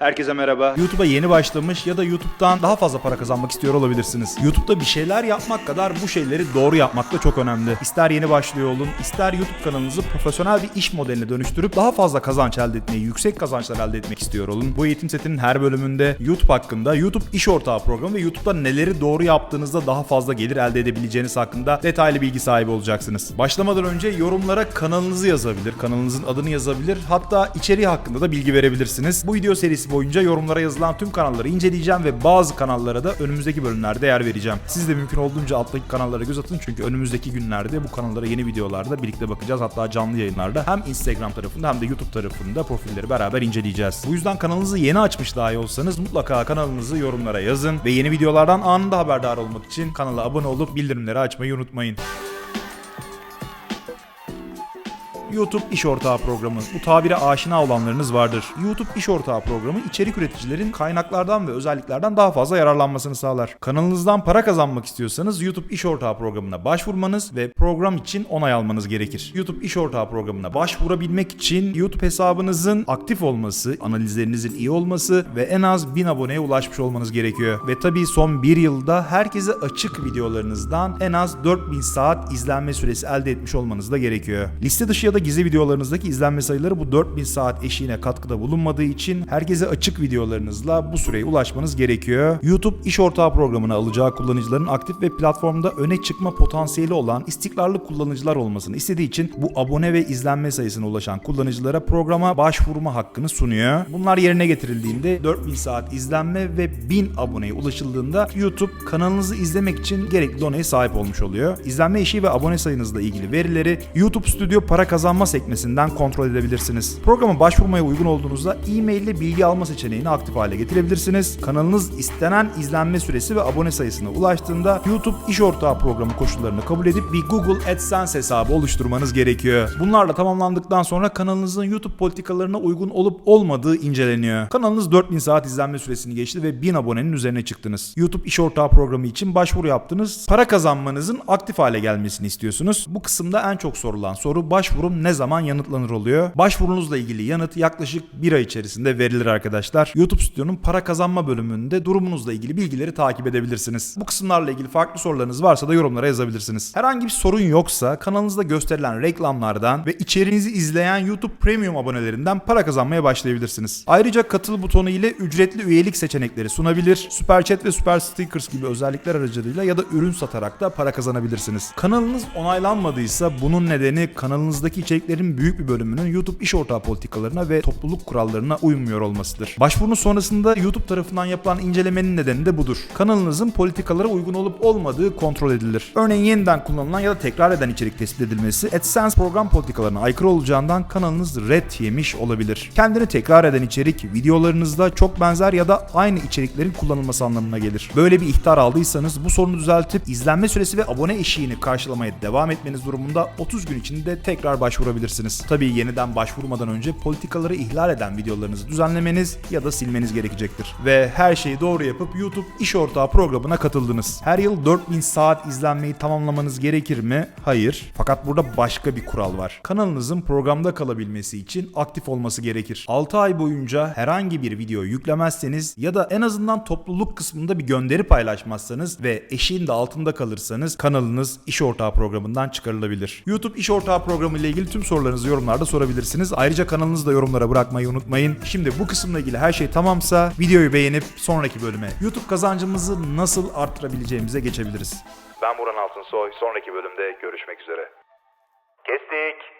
Herkese merhaba. YouTube'a yeni başlamış ya da YouTube'dan daha fazla para kazanmak istiyor olabilirsiniz. YouTube'da bir şeyler yapmak kadar bu şeyleri doğru yapmak da çok önemli. İster yeni başlıyor olun, ister YouTube kanalınızı profesyonel bir iş modeline dönüştürüp daha fazla kazanç elde etmeyi, yüksek kazançlar elde etmek istiyor olun. Bu eğitim setinin her bölümünde YouTube hakkında, YouTube iş ortağı programı ve YouTube'da neleri doğru yaptığınızda daha fazla gelir elde edebileceğiniz hakkında detaylı bilgi sahibi olacaksınız. Başlamadan önce yorumlara kanalınızı yazabilir, kanalınızın adını yazabilir, hatta içeriği hakkında da bilgi verebilirsiniz. Bu video serisi boyunca yorumlara yazılan tüm kanalları inceleyeceğim ve bazı kanallara da önümüzdeki bölümlerde yer vereceğim. Siz de mümkün olduğunca alttaki kanallara göz atın çünkü önümüzdeki günlerde bu kanallara yeni videolarda birlikte bakacağız. Hatta canlı yayınlarda hem Instagram tarafında hem de YouTube tarafında profilleri beraber inceleyeceğiz. Bu yüzden kanalınızı yeni açmış dahi olsanız mutlaka kanalınızı yorumlara yazın ve yeni videolardan anında haberdar olmak için kanala abone olup bildirimleri açmayı unutmayın. YouTube İş Ortağı Programı. Bu tabire aşina olanlarınız vardır. YouTube İş Ortağı Programı içerik üreticilerin kaynaklardan ve özelliklerden daha fazla yararlanmasını sağlar. Kanalınızdan para kazanmak istiyorsanız YouTube İş Ortağı Programı'na başvurmanız ve program için onay almanız gerekir. YouTube İş Ortağı Programı'na başvurabilmek için YouTube hesabınızın aktif olması, analizlerinizin iyi olması ve en az 1000 aboneye ulaşmış olmanız gerekiyor. Ve tabii son bir yılda herkese açık videolarınızdan en az 4000 saat izlenme süresi elde etmiş olmanız da gerekiyor. Liste dışı ya da gizli videolarınızdaki izlenme sayıları bu 4000 saat eşiğine katkıda bulunmadığı için herkese açık videolarınızla bu süreye ulaşmanız gerekiyor. YouTube iş ortağı programına alacağı kullanıcıların aktif ve platformda öne çıkma potansiyeli olan istikrarlı kullanıcılar olmasını istediği için bu abone ve izlenme sayısına ulaşan kullanıcılara programa başvurma hakkını sunuyor. Bunlar yerine getirildiğinde 4000 saat izlenme ve 1000 aboneye ulaşıldığında YouTube kanalınızı izlemek için gerekli doneye sahip olmuş oluyor. İzlenme eşiği ve abone sayınızla ilgili verileri YouTube Studio para kazanma sekmesinden kontrol edebilirsiniz. Programa başvurmaya uygun olduğunuzda e-mail ile bilgi alma seçeneğini aktif hale getirebilirsiniz. Kanalınız istenen izlenme süresi ve abone sayısına ulaştığında YouTube iş ortağı programı koşullarını kabul edip bir Google AdSense hesabı oluşturmanız gerekiyor. Bunlarla tamamlandıktan sonra kanalınızın YouTube politikalarına uygun olup olmadığı inceleniyor. Kanalınız 4000 saat izlenme süresini geçti ve 1000 abonenin üzerine çıktınız. YouTube iş ortağı programı için başvuru yaptınız. Para kazanmanızın aktif hale gelmesini istiyorsunuz. Bu kısımda en çok sorulan soru başvurum ne zaman yanıtlanır oluyor? Başvurunuzla ilgili yanıt yaklaşık bir ay içerisinde verilir arkadaşlar. YouTube Stüdyo'nun para kazanma bölümünde durumunuzla ilgili bilgileri takip edebilirsiniz. Bu kısımlarla ilgili farklı sorularınız varsa da yorumlara yazabilirsiniz. Herhangi bir sorun yoksa kanalınızda gösterilen reklamlardan ve içeriğinizi izleyen YouTube Premium abonelerinden para kazanmaya başlayabilirsiniz. Ayrıca katıl butonu ile ücretli üyelik seçenekleri sunabilir. Super Chat ve Super Stickers gibi özellikler aracılığıyla ya da ürün satarak da para kazanabilirsiniz. Kanalınız onaylanmadıysa bunun nedeni kanalınızdaki içeriklerin büyük bir bölümünün YouTube iş ortağı politikalarına ve topluluk kurallarına uymuyor olmasıdır. Başvurunuz sonrasında YouTube tarafından yapılan incelemenin nedeni de budur. Kanalınızın politikalara uygun olup olmadığı kontrol edilir. Örneğin yeniden kullanılan ya da tekrar eden içerik tespit edilmesi AdSense program politikalarına aykırı olacağından kanalınız red yemiş olabilir. Kendini tekrar eden içerik videolarınızda çok benzer ya da aynı içeriklerin kullanılması anlamına gelir. Böyle bir ihtar aldıysanız bu sorunu düzeltip izlenme süresi ve abone eşiğini karşılamaya devam etmeniz durumunda 30 gün içinde tekrar başvurabilirsiniz. Tabii yeniden başvurmadan önce politikaları ihlal eden videolarınızı düzenlemeniz ya da silmeniz gerekecektir. Ve her şeyi doğru yapıp YouTube iş ortağı programına katıldınız. Her yıl 4000 saat izlenmeyi tamamlamanız gerekir mi? Hayır. Fakat burada başka bir kural var. Kanalınızın programda kalabilmesi için aktif olması gerekir. 6 ay boyunca herhangi bir video yüklemezseniz ya da en azından topluluk kısmında bir gönderi paylaşmazsanız ve eşiğin de altında kalırsanız kanalınız iş ortağı programından çıkarılabilir. YouTube iş ortağı programı ile ilgili tüm sorularınızı yorumlarda sorabilirsiniz. Ayrıca kanalınızı da yorumlara bırakmayı unutmayın. Şimdi bu kısımla ilgili her şey tamamsa videoyu beğenip sonraki bölüme YouTube kazancımızı nasıl arttırabileceğimize geçebiliriz. Ben Burhan Altınsoy. Sonraki bölümde görüşmek üzere. Kestik.